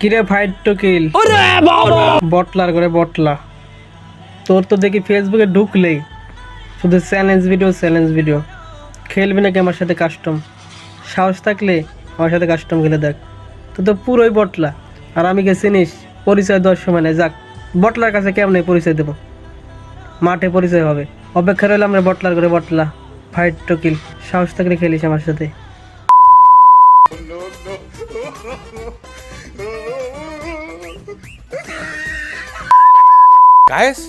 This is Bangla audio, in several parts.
কিরে ফাইট টু কিল বটলার করে বটলা। তোর তো দেখি ফেসবুকে ঢুকলেই। শুধু চ্যালেঞ্জ ভিডিও চ্যালেঞ্জ ভিডিও খেলবি নাকি আমার সাথে কাস্টম সাহস থাকলে আমার সাথে কাস্টম খেলে দেখ। তো তো পুরোই বটলা। আর আমি কে চিনিস পরিচয় দেওয়ার সময় নেই। যাক বটলার কাছে কেমন পরিচয় দেবো? মাঠে পরিচয় হবে। অপেক্ষা রইলাম আমরা বটলার করে বটলা। ফাইট টু কিল সাহস থাকলে খেলিস আমার সাথে। গায়েস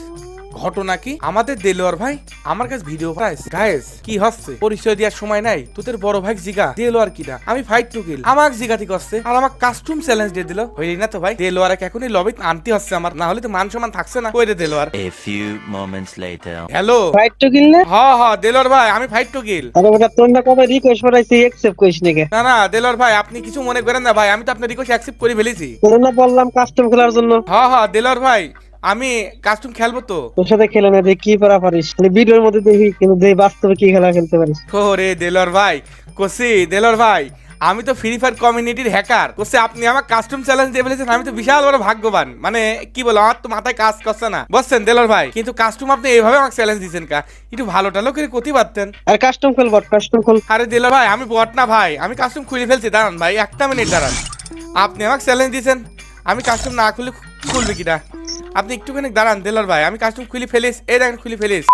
ঘটনা কি? আমাদের দেলোয়ার ভাই আমার কাছে ভিডিও পাইস গায়েস কি হচ্ছে? পরিচয় দেওয়ার সময় নাই। তোদের বড় ভাই জিগা দেলোয়ার কিনা আমি ফাইট টু কিল আমাক জিগাতি করছে আর আমার কাস্টম চ্যালেঞ্জ দিয়ে দিল। হইলি না তো ভাই? দেলোয়ার এখনই লবিত আনতে হচ্ছে আমার। না হলে তো মান সম্মান থাকছে না। কই রে Delwar? A few moments later. Hello fight to kill না? হ্যাঁ হ্যাঁ দেলোয়ার ভাই আমি ফাইট টু কিল আরে বেটা তোর না কবে রিকোয়েস্ট পাঠাইছি অ্যাকসেপ্ট করিস নাকি না না দেলোয়ার ভাই আপনি কিছু মনে করেন না ভাই। আমি তো আপনার রিকোয়েস্ট অ্যাকসেপ্ট করে ফেলেছি। তোর না বললাম কাস্টম খেলার জন্য। হ্যাঁ হ্যাঁ দেলোয়ার ভাই আমি কাস্টম খেলব তো। তোর সাথে খেলে না দেখি কি পারা পারিস মানে ভিডিওর মধ্যে দেখি কিন্তু দেখি বাস্তবে কি খেলা খেলতে পারিস। ও রে দেলোয়ার ভাই কোসি দেলোয়ার ভাই আমি তো ফ্রি ফায়ার কমিউনিটির হ্যাকার কোসে আপনি আমার কাস্টম চ্যালেঞ্জ দিয়ে ফেলেছেন আমি তো বিশাল বড় ভাগ্যবান। মানে কি বলো আমার তো মাথায় কাজ করছে না। বুঝছেন দেলোয়ার ভাই কিন্তু কাস্টম আপনি এইভাবে আমাকে চ্যালেঞ্জ দিয়েছেন কা? একটু ভালো টালো করে করতে পারতেন। আর কাস্টম খেল বট কাস্টম খেল। আরে দেলোয়ার ভাই আমি বট না ভাই আমি কাস্টম খুলে ফেলছি দাঁড়ান ভাই একটা মিনিট দাঁড়ান। আপনি আমাকে চ্যালেঞ্জ দিয়েছেন আমি কাস্টম না খুলে খুলবে কিনা? আপনি একটুখানি দাঁড়ান দেলোয়ার ভাই আমি কাস্টম খুলে ফেলিস এই দেখেন খুলে ফেলিস।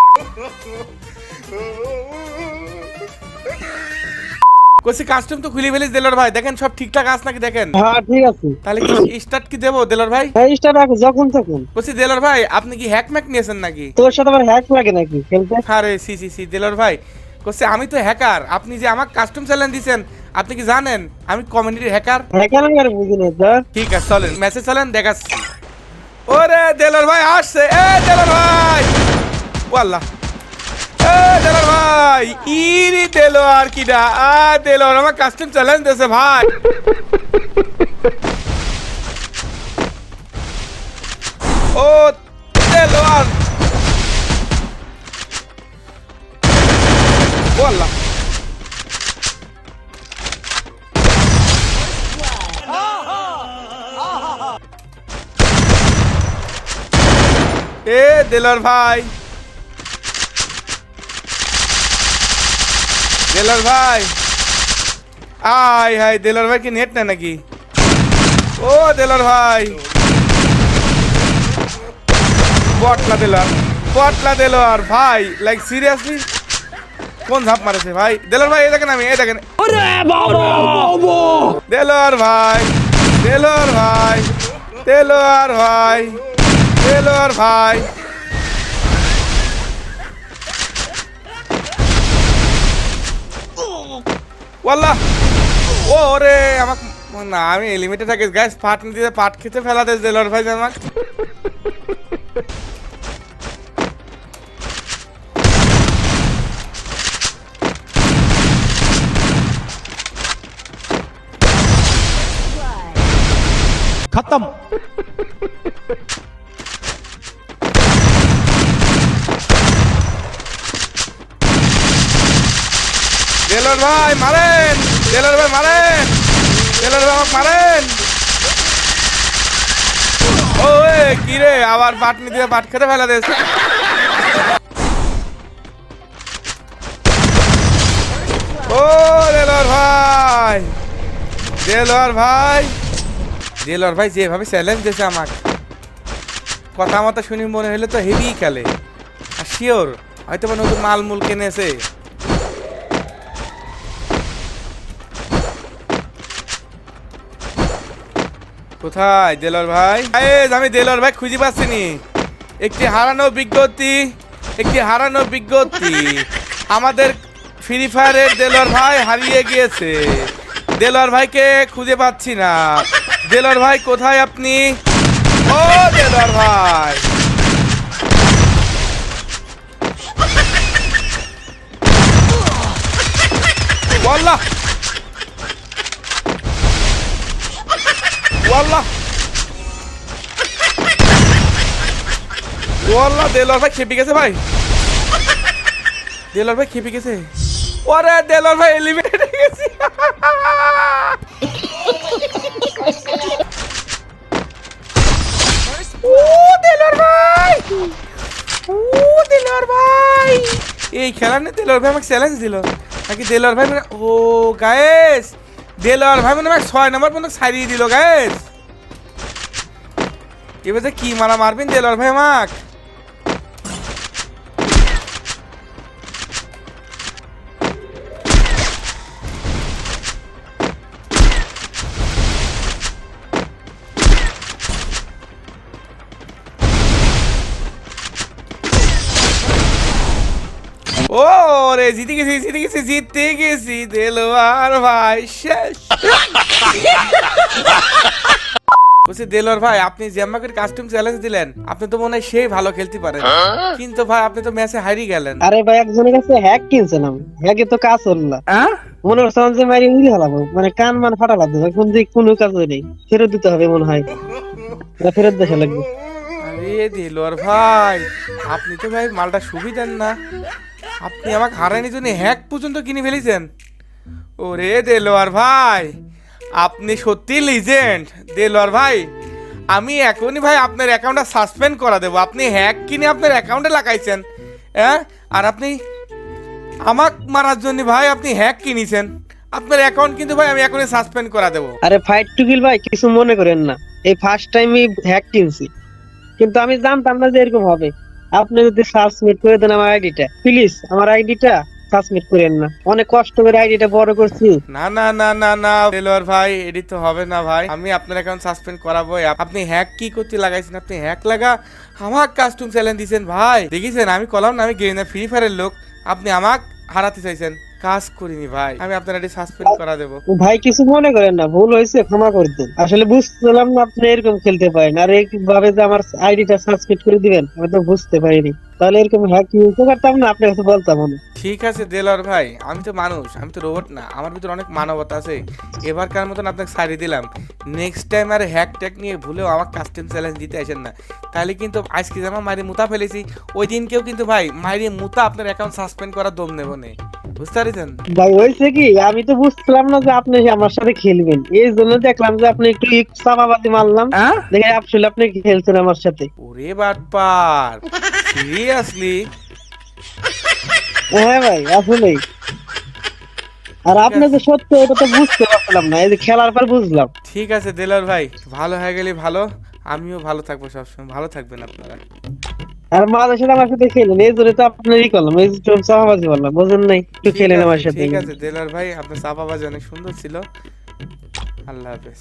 কোসি কাস্টম তো খুলে ফেলিস দেলোয়ার ভাই দেখেন সব ঠিকঠাক আছে নাকি দেখেন? হ্যাঁ ঠিক আছে। তাহলে কি স্টার্ট কি দেবো দেলোয়ার ভাই? হ্যাঁ স্টার্ট রাখো যখন তখন। কোসি দেলোয়ার ভাই আপনি কি হ্যাক ম্যাক নিয়েছেন নাকি? তোর সাথে আবার হ্যাক লাগে নাকি? খেলতে? আরে সি সি সি দেলোয়ার ভাই। কোসি আমি তো হ্যাকার আপনি যে আমাকে কাস্টম চ্যালেঞ্জ দিয়েছেন আপনি কি জানেন? আমি কমিউনিটির হ্যাকার হ্যাকার বুঝি না ঠিক আছে চলেন মেসেজ চলেন দেখাচ্ছি। ওরে দেলার ভাই আসছে, এ দেলার ভাই। ওয়াল্লা এ দেলার ভাই, ইরি দেলো আর কি না আ দেলো, আমার কাস্টম চ্যালেঞ্জ দিয়েছে ভাই। ও দেলো ওয়াল্লাহ এ দেলোর ভাই। দেলোর ভাই। আয় হাই দেলোর ভাই কি নেট না নাকি? ও দেলোর ভাই। বটলা দেলোর বটলা দেলোর ভাই। লাইক সিরিয়াসলি কোন ঝাপ মারেছে ভাই? দেলোর ভাই এই দেখেন আমি এই দেখেন। দেলোর ভাই দেলোর ভাই দেলোর ভাই। দেলোর ভাই ওয়াল্লাহ ও রে আমাক না আমি লিমিটে থাকি গ্যাস পাট নিতে পাট খেতে ফেলা দেশ দেলোর ভাই আমাক खत्म দেলোর ভাই, মারেন। দেলোর ভাই, মারেন। দেলোর ভাই মারেন। ও কি রে? আবার পাট নিতে পাট খেতে ফেলা দেশ ও দেলোর ভাই। দেলোর ভাই। দেলোর ভাই যেভাবে চ্যালেঞ্জ দিয়েছে আমাকে। কথা মতো শুনি মনে হলে তো হেভি খেলে। আর শিওর হয়তো বা নতুন মাল মূল কিনেছে। কোথায়, দেলর ভাই? আমি দেলর ভাই খুঁজে পাচ্ছিনি। একটি হারানো বিজ্ঞপ্তি, একটি হারানো বিজ্ঞপ্তি। আমাদের ফ্রি ফায়ারের দেলর ভাই হারিয়ে গিয়েছে। দেলোর ভাইকে খুঁজে পাচ্ছি না। দেলর ভাই, কোথায় আপনি? ও, দেলর ভাই। ওয়াল্লাহ والله والله দেলোয়ার ভাই খেপে গেছে ভাই। দেলোয়ার ভাই খেপে গেছে। ওরে দেলোয়ার ভাই এলিমিনেট হয়ে গেছে। ও দেলোয়ার ভাই। ও দেলোয়ার ভাই। এই খেলা নিয়ে দেলোয়ার ভাই আমাকে চ্যালেঞ্জ দিল। নাকি দেলোয়ার ভাই ও গায়েস দেলোয়ার ভাই মানে ছয় নম্বর পর্যন্ত ছাড়িয়ে দিল গায়েস এবার যে কি মারা মারবেন দেলোয়ার ভাই আমাক? ও! রে জিতে গেছি জিতে গেছি জিতে গেছি দেলোয়ার ভাই শেষ বলছি দেলোয়ার ভাই আপনি যে আমাকে কাস্টম চ্যালেঞ্জ দিলেন আপনি তো মনে হয় সেই ভালো খেলতে পারেন। কিন্তু ভাই আপনি তো ম্যাচে হারিয়ে গেলেন। আরে ভাই একজনের কাছে হ্যাক কিনছিলাম হ্যাকে তো কাজ হল না। মনে হচ্ছে যে মারি উড়ি হলাম মানে কান মান ফাটা লাগবে কোন দিক কোনো কাজ নেই। ফেরত দিতে হবে মনে হয়। ফেরত দেখা লাগবে আরে দেলোয়ার ভাই আপনি তো ভাই মালটা সুবিধেন না। আপনি আমাকে হারানি জন্য হ্যাক পর্যন্ত কিনে ফেলেছেন। ওরে দেলোয়ার ভাই, আপনি সত্যি লিজেন্ড দেলোয়ার ভাই, আমি এখনই ভাই আপনার অ্যাকাউন্টটা সাসপেন্ড করা দেবো। আপনি হ্যাক কিনে আপনার অ্যাকাউন্টে লাগাইছেন হ্যাঁ? আর আপনি আমাক মারার জন্য ভাই আপনি হ্যাক কিনেছেন। আপনার অ্যাকাউন্ট কিন্তু ভাই আমি এখনই সাসপেন্ড করা দেবো। আরে ফাইট টু কিল ভাই, কিছু মনে করেন না। এই ফার্স্ট টাইমই হ্যাক কিনছি। কিন্তু আমি জানতাম না যে এরকম হবে। আপনি যদি সাবমিট করে দেন আমার আইডিটা প্লিজ আমার আইডিটা সাবমিট করেন না। অনেক কষ্ট করে আইডিটা বড় করছি। না না না না না টেলর ভাই এডি তো হবে না ভাই। আমি আপনার অ্যাকাউন্ট সাসপেন্ড করাবো আপনি হ্যাক কি করতে লাগাইছেন? আপনি হ্যাক লাগা আমার কাস্টম চ্যালেঞ্জ দিয়েছেন ভাই। দেখিছেন, আমি কলাম না, আমি গেম ফ্রি ফায়ারের লোক। আপনি আমাক হারাতে চাইছেন। কাজ করিনি ভাই। আমি আপনার এটি সাসপেন্ড করা দেবো। ভাই কিছু মনে করেন না ভুল হয়েছে ক্ষমা করে দেন। আসলে বুঝছিলাম না আপনি এরকম খেলতে পারেন। আর এইভাবে যে আমার আইডিটা সাবমিট করে দিবেন আমি তো বুঝতে পারিনি। তাহলে এরকম হ্যাক ইউজ করতাম না আপনার কাছে বলতাম না ঠিক আছে দেলোয়ার ভাই আমি তো মানুষ আমি তো রোবট না। আমার ভিতরে অনেক মানবতা আছে। এবারকার মতন আপনাকে সারিয়ে দিলাম। নেক্সট টাইম আর হ্যাক ট্যাক নিয়ে ভুলেও আমার কাস্টম চ্যালেঞ্জ দিতে আসেন না। তাহলে কিন্তু আজকে যেমন মারি মুতা ফেলেছি ওই দিনকেও কিন্তু ভাই মারি মুতা আপনার অ্যাকাউন্ট সাসপেন্ড করার দম নেব নে। বুঝতে পারছেন ভাই হয়েছে কি? আমি তো বুঝছিলাম না যে আপনি আমার সাথে খেলবেন। এই জন্য দেখলাম যে আপনি একটু মারলাম। দেখে আসলে আপনি খেলছেন আমার সাথে? ওরে বাটপার সিরিয়াসলি? হ্যাঁ ভাই আসলেই। আর আপনি যে সত্য এটা তো বুঝতে পারলাম না। এই যে খেলার পর বুঝলাম। ঠিক আছে দেলোয়ার ভাই ভালো হয়ে গেলে ভালো। আমিও ভালো থাকব সবসময়। ভালো থাকবেন আপনারা। আর মাঝে সাথে আমার সাথে খেলেন। এই জন্য তো আপনারই করলাম এই জন্য চাপাবাজি বললাম বোঝেন নাই? একটু খেলেন আমার সাথে। ঠিক আছে দেলার ভাই আপনার চাপাবাজি অনেক সুন্দর ছিল। আল্লাহ হাফেজ।